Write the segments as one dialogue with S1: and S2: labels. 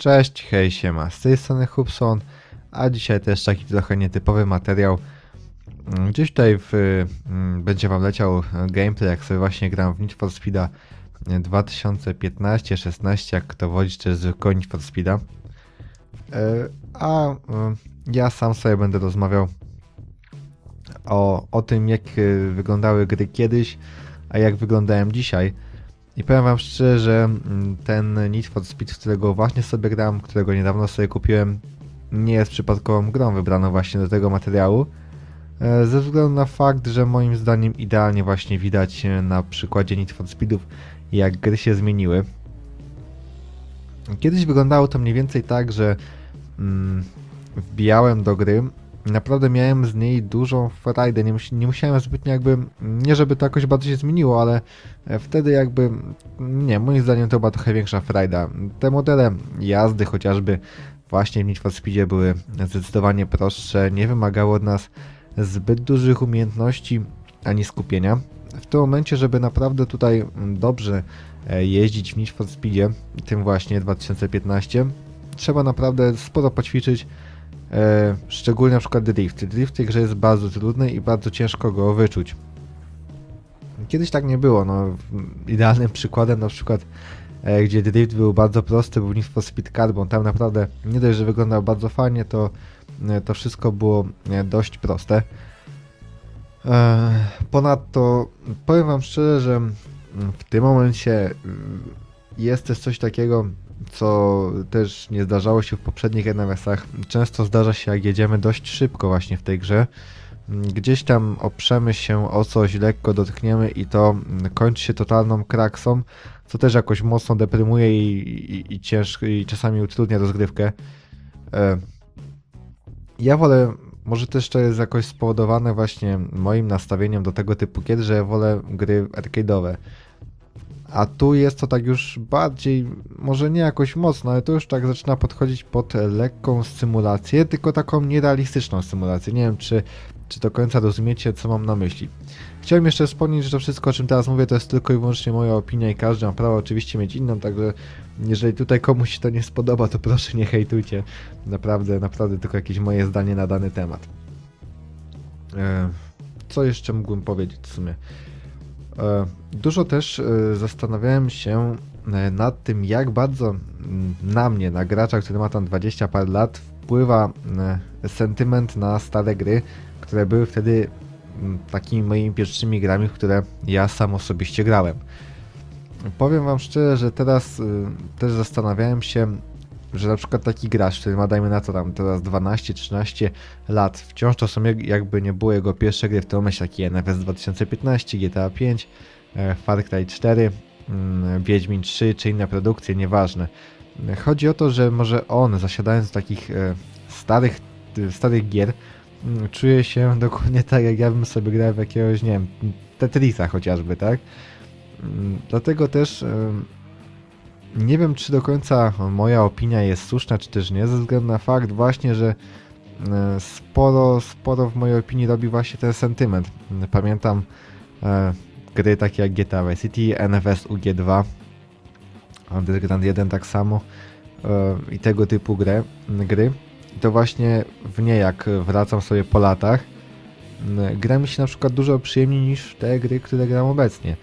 S1: Cześć, hej, siema, z tej strony Hubson, a dzisiaj też taki trochę nietypowy materiał. Mm, Gdzieś tutaj w, mm, będzie wam leciał gameplay, jak sobie właśnie gram w Need for Speeda 2015-16, jak to wolić, czy zwykłego Need for Speeda. E, A e, ja sam sobie będę rozmawiał o, o tym, jak e, wyglądały gry kiedyś, a jak wyglądają dzisiaj. I powiem wam szczerze, że mm, ten Need for Speed, którego właśnie sobie gram, którego niedawno sobie kupiłem, nie jest przypadkową grą wybraną właśnie do tego materiału. e, Ze względu na fakt, że moim zdaniem idealnie właśnie widać e, na przykładzie Need for Speedów, jak gry się zmieniły. Kiedyś wyglądało to mniej więcej tak, że mm, wbijałem do gry naprawdę miałem z niej dużą frajdę. Nie, mus- nie musiałem zbytnio jakby, nie żeby to jakoś bardzo się zmieniło, ale e, wtedy jakby, nie, moim zdaniem to była trochę większa frajda. Te modele jazdy chociażby właśnie w Need for Speedzie były zdecydowanie prostsze, nie wymagały od nas zbyt dużych umiejętności ani skupienia. W tym momencie, żeby naprawdę tutaj dobrze e, jeździć w Need for Speedzie, tym właśnie 2015, trzeba naprawdę sporo poćwiczyć, szczególnie na przykład drift. Drift w tej grze jest bardzo trudny i bardzo ciężko go wyczuć. Kiedyś tak nie było, no idealnym przykładem na przykład e, gdzie drift był bardzo prosty, był Need for Speed Carbon. Tam naprawdę nie dość, że wyglądał bardzo fajnie, to, e, to wszystko było e, dość proste. E, Ponadto powiem Wam szczerze, że mm, w tym momencie mm, jest też coś takiego, co też nie zdarzało się w poprzednich NMS-ach. Często zdarza się, jak jedziemy dość szybko właśnie w tej grze. Gdzieś tam oprzemy się o coś, lekko dotkniemy i to mm, kończy się totalną kraksą, co też jakoś mocno deprymuje i, i, i ciężko, i czasami utrudnia rozgrywkę. E, Ja wolę, może też to jest jakoś spowodowane właśnie moim nastawieniem do tego typu gier, że wolę gry arcade'owe. A tu jest to tak już bardziej, może nie jakoś mocno, ale to już tak zaczyna podchodzić pod lekką symulację, tylko taką nierealistyczną symulację. Nie wiem, czy, czy do końca rozumiecie, co mam na myśli. Chciałem jeszcze wspomnieć, że to wszystko, o czym teraz mówię, to jest tylko i wyłącznie moja opinia i każdy ma prawo oczywiście mieć inną, także jeżeli tutaj komuś się to nie spodoba, to proszę nie hejtujcie. Naprawdę, naprawdę tylko jakieś moje zdanie na dany temat. E, Co jeszcze mógłbym powiedzieć w sumie? E, Dużo też e, zastanawiałem się e, nad tym, jak bardzo na mnie, na gracza, który ma tam 20 parę lat, wpływa sentyment na stare gry, które były wtedy takimi moimi pierwszymi grami, w które ja sam osobiście grałem. Powiem wam szczerze, że teraz też zastanawiałem się, że na przykład taki gracz, który ma dajmy na to tam teraz 12-13 lat, wciąż to są jak- jakby nie było jego pierwsze gry w tym momencie, taki NFS 2015, GTA 5, e, Far Cry 4, mm, Wiedźmin 3 czy inne produkcje, nieważne. Chodzi o to, że może on zasiadając w takich e, starych, y, starych gier, mm, czuje się dokładnie tak, jak ja bym sobie grał w jakiegoś, nie wiem, Tetrisa chociażby, tak? Mm, Dlatego też nie wiem, czy do końca moja opinia jest słuszna, czy też nie, ze względu na fakt właśnie, że e, sporo, sporo w mojej opinii robi właśnie ten sentyment. Pamiętam e, gry takie jak GTA Vice City, NFS UG2, Underground 1 tak samo e, i tego typu grę, gry. I to właśnie w nie jak wracam sobie po latach, gra mi się na przykład dużo przyjemniej niż te gry, które gram obecnie.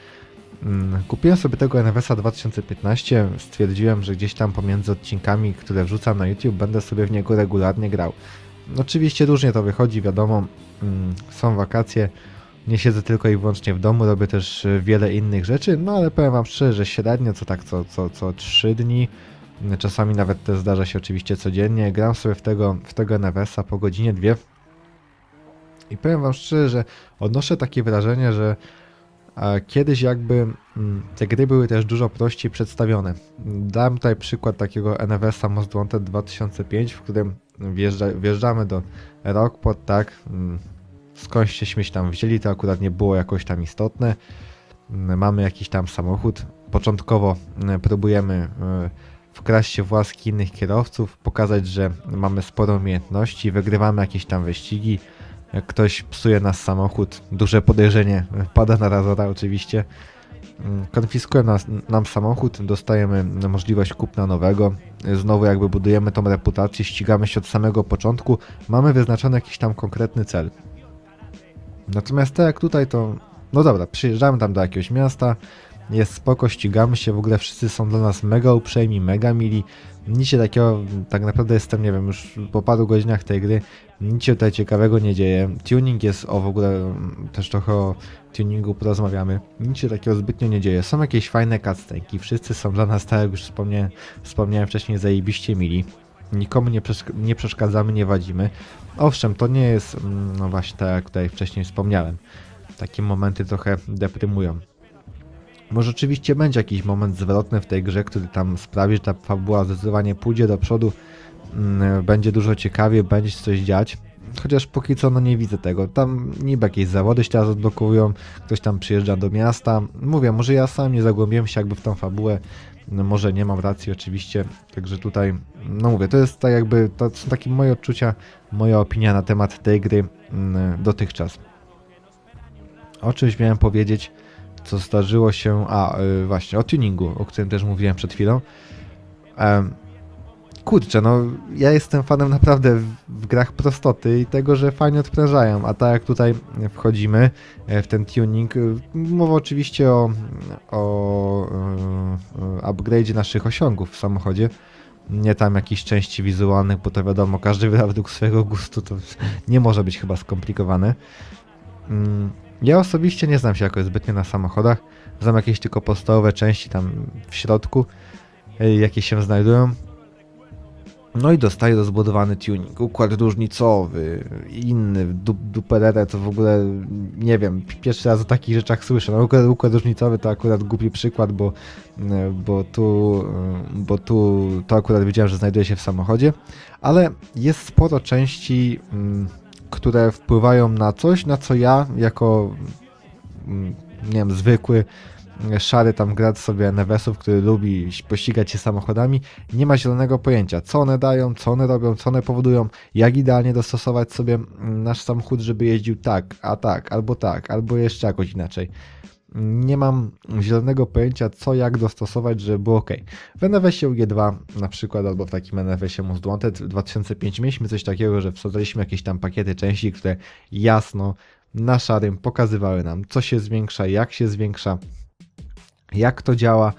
S1: Mm, Kupiłem sobie tego NFS-a 2015, stwierdziłem, że gdzieś tam pomiędzy odcinkami, które wrzucam na YouTube, będę sobie w niego regularnie grał. Oczywiście różnie to wychodzi, wiadomo, mm, są wakacje, nie siedzę tylko i wyłącznie w domu, robię też y, wiele innych rzeczy, no ale powiem wam szczerze, że średnio co tak co, co, co 3 dni, mm, czasami nawet to zdarza się oczywiście codziennie, gram sobie w tego, w tego NFS-a po godzinie, dwie i powiem wam szczerze, że odnoszę takie wrażenie, że kiedyś jakby mm, te gry były też dużo prościej przedstawione. Dam tutaj przykład takiego NFS-a Most Wanted 2005, w którym wjeżdża, wjeżdżamy do Rockport, tak, mm, skądśśmy się tam wzięli, to akurat nie było jakoś tam istotne. Mm, Mamy jakiś tam samochód. Początkowo próbujemy y, wkraść się w łaski innych kierowców, pokazać, że mamy sporo umiejętności, wygrywamy jakieś tam wyścigi. Jak ktoś psuje nas samochód, duże podejrzenie pada na razora oczywiście. mm, konfiskują nas, nam samochód, dostajemy możliwość kupna nowego, znowu jakby budujemy tą reputację, ścigamy się od samego początku, mamy wyznaczony jakiś tam konkretny cel. Natomiast tak jak tutaj to, no dobra, przyjeżdżamy tam do jakiegoś miasta, jest spoko, ścigamy się, w ogóle wszyscy są dla nas mega uprzejmi, mega mili, nic się takiego, tak naprawdę jestem, nie wiem, już po paru godzinach tej gry, nic się tutaj ciekawego nie dzieje. Tuning jest, o w ogóle mm, też trochę o tuningu porozmawiamy. Nic się takiego zbytnio nie dzieje. Są jakieś fajne cutscenki, wszyscy są dla nas, tak jak już wspomniałem, wspomniałem wcześniej, zajebiście mili. Nikomu nie, nie przeszkadzamy, nie wadzimy. Owszem, to nie jest, mm, no właśnie tak jak tutaj wcześniej wspomniałem. Takie momenty trochę deprymują. Może oczywiście będzie jakiś moment zwrotny w tej grze, który tam sprawi, że ta fabuła zdecydowanie pójdzie do przodu, mm, będzie dużo ciekawie, będzie coś dziać. Chociaż póki co no nie widzę tego. Tam niby jakieś zawody się teraz odblokowują, ktoś tam przyjeżdża do miasta. Mówię, może ja sam nie zagłębiłem się jakby w tą fabułę, no może nie mam racji oczywiście, także tutaj, no mówię, to jest tak jakby, to są takie moje odczucia, moja opinia na temat tej gry mm, dotychczas. O czymś miałem powiedzieć, co zdarzyło się, a y, właśnie, o tuningu, o którym też mówiłem przed chwilą. Kurczę, no ja jestem fanem naprawdę w, grach prostoty i tego, że fajnie odprężają, a tak jak tutaj wchodzimy e, w ten tuning, y, mowa oczywiście o, o y, upgrade'zie naszych osiągów w samochodzie, nie tam jakichś części wizualnych, bo to wiadomo, każdy według swojego gustu, to nie może być chyba skomplikowane. Ja osobiście nie znam się jakoś zbytnio na samochodach, znam jakieś tylko podstawowe części tam w środku, y, jakie się znajdują. No i dostaję rozbudowany tuning, układ różnicowy, inny, du duperere, to w ogóle nie wiem, pierwszy raz o takich rzeczach słyszę. No układ, układ różnicowy to akurat głupi przykład, bo, y, bo, tu, y, bo tu to akurat wiedziałem, że znajduje się w samochodzie, ale jest sporo części, mm, które wpływają na coś, na co ja jako mm, nie wiem, zwykły szary tam gracz sobie NWS-ów, który lubi pościgać się samochodami, nie ma zielonego pojęcia, co one dają, co one robią, co one powodują, jak idealnie dostosować sobie mm, nasz samochód, żeby jeździł tak, a tak, albo tak, albo jeszcze jakoś inaczej. Nie mam zielonego pojęcia, co jak dostosować, żeby było ok. W NWS-ie UG2 na przykład, albo w takim NWS-ie Most Wanted 2005 mieliśmy coś takiego, że wsadzaliśmy jakieś tam pakiety części, które jasno na szarym pokazywały nam, co się zwiększa, jak się zwiększa, jak to działa.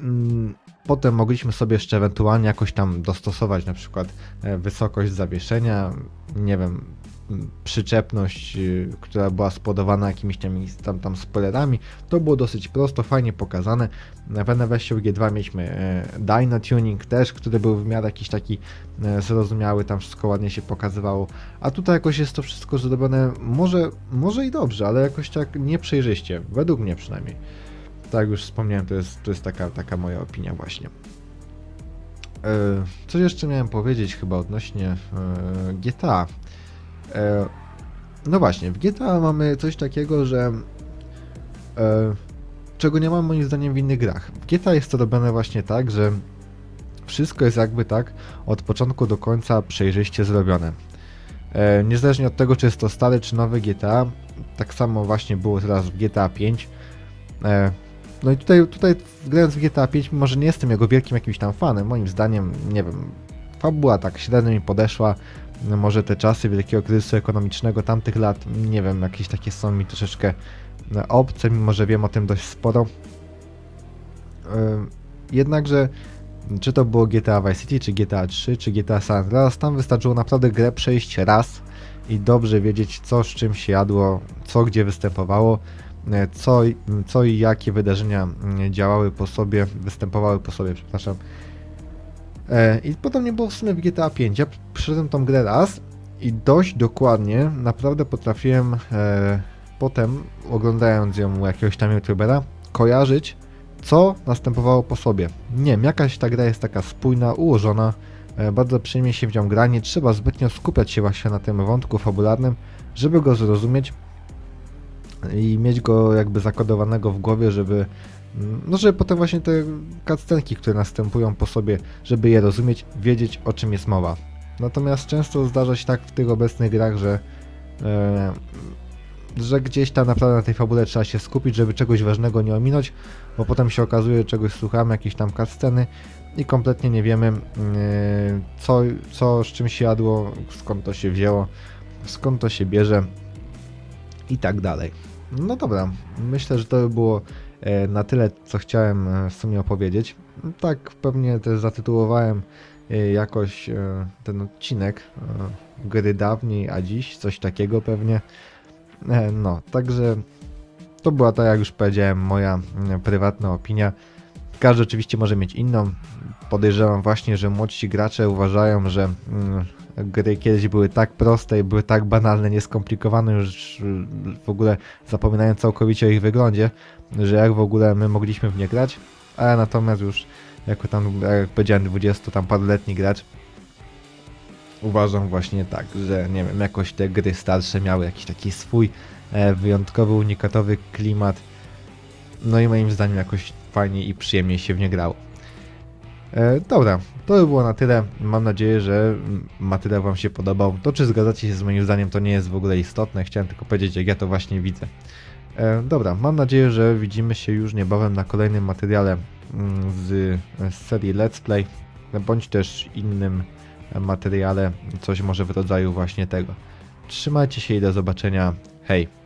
S1: Mm, Potem mogliśmy sobie jeszcze ewentualnie jakoś tam dostosować na przykład e, wysokość zawieszenia, nie wiem, przyczepność, y, która była spodowana jakimiś tam, tam, tam spoilerami. To było dosyć prosto, fajnie pokazane. W NWS-ie G2 mieliśmy e, Dyna Tuning też, który był w miarę jakiś taki e, zrozumiały, tam wszystko ładnie się pokazywało. A tutaj jakoś jest to wszystko zrobione może, może i dobrze, ale jakoś tak nieprzejrzyście, według mnie przynajmniej tak jak już wspomniałem, to jest, to jest taka, taka moja opinia właśnie. E, Coś jeszcze miałem powiedzieć chyba odnośnie GTA. E, No właśnie, w GTA mamy coś takiego, że e, czego nie mam moim zdaniem w innych grach. W GTA jest to robione właśnie tak, że wszystko jest jakby tak od początku do końca przejrzyście zrobione. E, Niezależnie od tego, czy jest to stary czy nowy GTA, tak samo właśnie było teraz w GTA 5. E, no i tutaj, tutaj grając w GTA 5, mimo że nie jestem jego wielkim jakimś tam fanem, moim zdaniem, nie wiem, fabuła tak średnio mi podeszła, może te czasy wielkiego kryzysu ekonomicznego tamtych lat, nie wiem, jakieś takie są mi troszeczkę no, obce, mimo że wiem o tym dość sporo. Ym, Jednakże, czy to było GTA Vice City, czy GTA 3, czy GTA San Andreas, tam wystarczyło naprawdę grę przejść raz i dobrze wiedzieć, co z czym się jadło, co gdzie występowało, e, co, co i jakie wydarzenia mm, działały po sobie, występowały po sobie, przepraszam. E, I potem nie było w sumie w GTA 5. Ja przyszedłem tą grę raz i dość dokładnie, naprawdę potrafiłem e, potem, oglądając ją u jakiegoś tam youtubera, kojarzyć, co następowało po sobie. Nie wiem, jakaś ta gra jest taka spójna, ułożona, e, bardzo przyjemnie się w nią gra, nie trzeba zbytnio skupiać się właśnie na tym wątku fabularnym, żeby go zrozumieć i mieć go jakby zakodowanego w głowie, żeby no żeby potem właśnie te cutscenki, które następują po sobie, żeby je rozumieć, wiedzieć o czym jest mowa. Natomiast często zdarza się tak w tych obecnych grach, że e, że gdzieś tam naprawdę na tej fabule trzeba się skupić, żeby czegoś ważnego nie ominąć, bo potem się okazuje, czegoś słuchamy, jakieś tam cutsceny i kompletnie nie wiemy, yy, co, co z czym się jadło, skąd to się wzięło, skąd to się bierze i tak dalej. No dobra, myślę, że to by było e, na tyle, co chciałem e, w sumie opowiedzieć. Tak pewnie też zatytułowałem e, jakoś e, ten odcinek e, gry dawniej, a dziś, coś takiego pewnie. E, No, także to była tak jak już powiedziałem moja prywatna opinia. Każdy oczywiście może mieć inną. Podejrzewam właśnie, że młodsi gracze uważają, że mm, gry kiedyś były tak proste i były tak banalne, nieskomplikowane, już y, w ogóle zapominają całkowicie o ich wyglądzie, że jak w ogóle my mogliśmy w nie grać, a ja natomiast już jako tam, jak powiedziałem, 20 tam paroletni gracz uważam właśnie tak, że nie wiem, jakoś te gry starsze miały jakiś taki swój e, wyjątkowy, unikatowy klimat, no i moim zdaniem jakoś fajniej i przyjemniej się w nie grało. E, dobra, to by było na tyle. Mam nadzieję, że materiał Wam się podobał. To, czy zgadzacie się z moim zdaniem, to nie jest w ogóle istotne. Chciałem tylko powiedzieć, jak ja to właśnie widzę. E, dobra, mam nadzieję, że widzimy się już niebawem na kolejnym materiale mm, z, z serii Let's Play, bądź też innym materiale, coś może w rodzaju właśnie tego. Trzymajcie się i do zobaczenia. Hej!